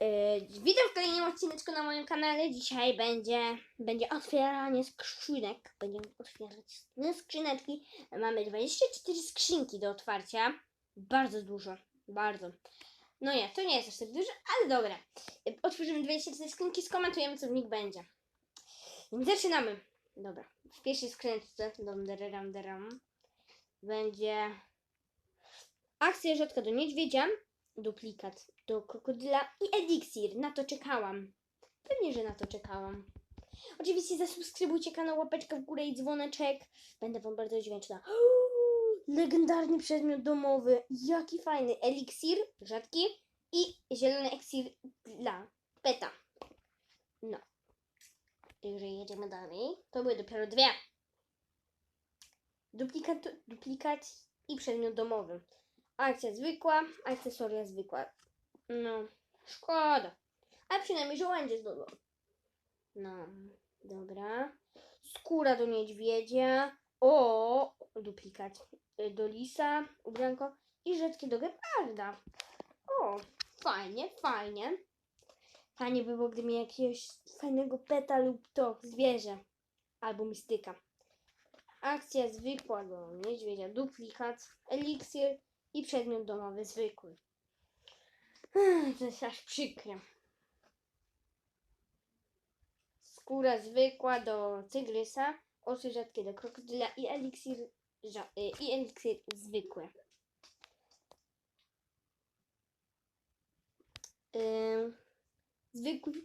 Yy, witam w kolejnym odcineczku na moim kanale. Dzisiaj będzie, będzie otwieranie skrzynek. Będziemy otwierać skrzyneczki. Mamy 24 skrzynki do otwarcia. Bardzo dużo, bardzo. No nie, to nie jest aż tak dużo, ale dobra. Yy, Otworzymy 24 skrzynki, skomentujemy co w nich będzie. Zaczynamy. Dobra. W pierwszej skrzynce dom, deram, będzie akcja rzadka do niedźwiedzia, duplikat do krokodyla i eliksir. Na to czekałam. Pewnie, że na to czekałam. Oczywiście zasubskrybujcie kanał, łapeczka w górę i dzwoneczek. Będę wam bardzo dźwięczna. Legendarny przedmiot domowy. Jaki fajny. Eliksir, rzadki i zielony eliksir dla peta. No. Jeżeli jedziemy dalej, to były dopiero dwie. Duplikat, duplikat i przedmiot domowy. Akcja zwykła, akcesoria zwykła. No, szkoda. A przynajmniej żołędzie zdobył. No, dobra. Skóra do niedźwiedzia. O, duplikat. Y, Do lisa, ubranko i rzadkie do geparda. O, fajnie, fajnie. Fajnie by było, gdyby miał jakiegoś fajnego peta lub to zwierzę. Albo mistyka. Akcja zwykła do niedźwiedzia, duplikat, eliksir i przedmiot domowy zwykły. To jest aż przykre. Skóra zwykła do tygrysa, oczy rzadkie do krokodyla i eliksir, y, i eliksir zwykły. Zwykły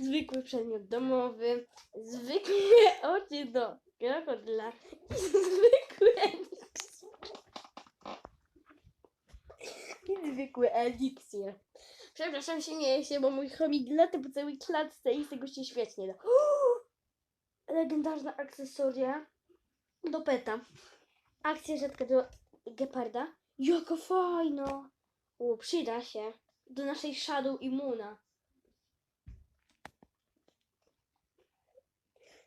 zwykły przedmiot domowy, zwykłe oczy do krokodyla i zwykły eliksir. I zwykły eliksir. Przepraszam, śmieję się, bo mój chomik lata po całej klatce i z tego się świetnie da. Legendarna akcesoria do peta. Akcja rzadka do geparda. Jaka fajna! O, przyda się. Do naszej Shadow Immuna.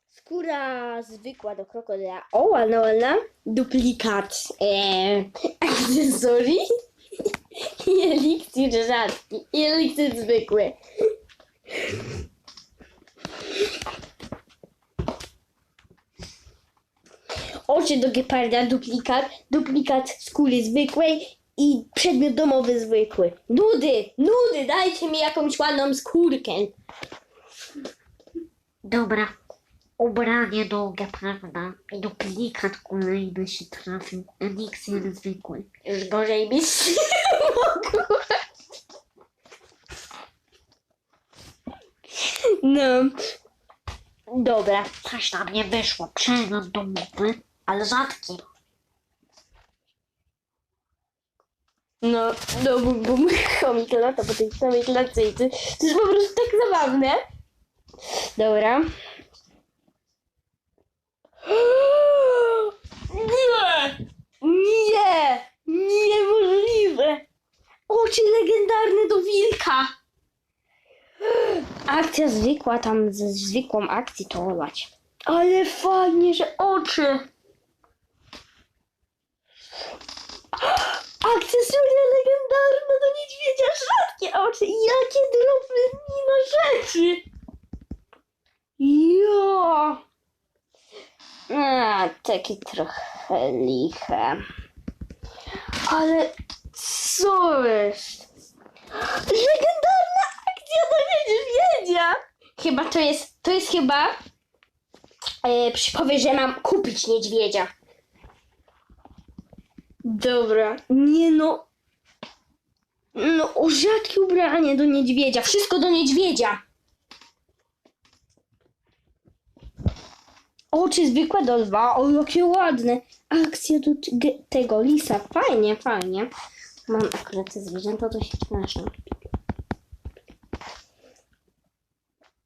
Skóra zwykła do krokodyla. O, ładna, ładna. Duplikat. Eee, akcesorii. I eliksir rzadki. I eliksir zwykły. Oczy do geparda, duplikat. Duplikat skóry zwykłej i przedmiot domowy zwykły. Nudy, nudy, dajcie mi jakąś ładną skórkę. Dobra. Ubranie do geparda i duplikat kolejny się trafił. Eliksir zwykły. Już gorzej być nie mogło. No. Dobra. Coś tam nie wyszło. Przedmiot domowy, ale rzadki. No, no bo, bo mój chomik lata po tej samej klatce i to, to jest po prostu tak zabawne. Dobra. Nie! Nie! Niemożliwe! Oczy legendarne do wilka! Akcja zwykła, tam ze zwykłą akcji to olać. Ale fajnie, że oczy! Akcesoria legendarne do niedźwiedzia, rzadkie oczy. Jakie drobne rzeczy. Jo. A, takie trochę liche. Ale co jest? Legendarna do niedźwiedzia. Chyba to jest, to jest chyba e, przypowiedź, że mam kupić niedźwiedzia. Dobra, nie no. No, o rzadkie ubranie do niedźwiedzia. Wszystko do niedźwiedzia. Oczy zwykłe do lwa. O, jakie ładne. Akcja do tego lisa. Fajnie, fajnie. Mam akurat te zwierzęta dość śmieszne.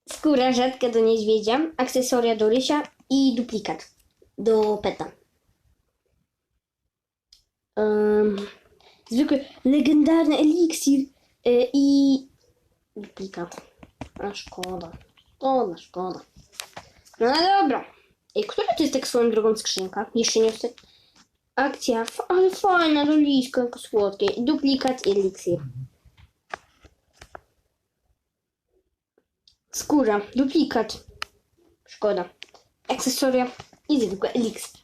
Skóra rzadka do niedźwiedzia. Akcesoria do rysia i duplikat do peta. Um, zwykły, legendarny eliksir y, i duplikat. A szkoda. Szkoda, szkoda. No dobra. Ej, która to jest tak swoją drugą skrzynka? Jeszcze nie ostatnia. Akcja, ale fajna, do jako słodkie. Duplikat i eliksir. Skóra, duplikat. Szkoda. Akcesoria i zwykłe eliksir.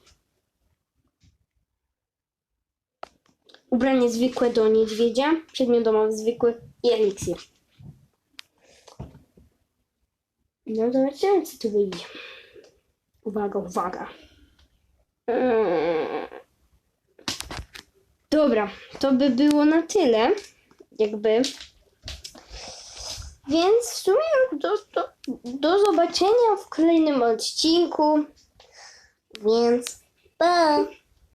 Ubranie zwykłe do niedźwiedzia, przedmiot domowy zwykły i eliksir. No zobaczymy, co tu wyjdzie. Uwaga, uwaga. Eee. Dobra, to by było na tyle. Jakby. Więc w sumie do, do, do zobaczenia w kolejnym odcinku. Więc pa!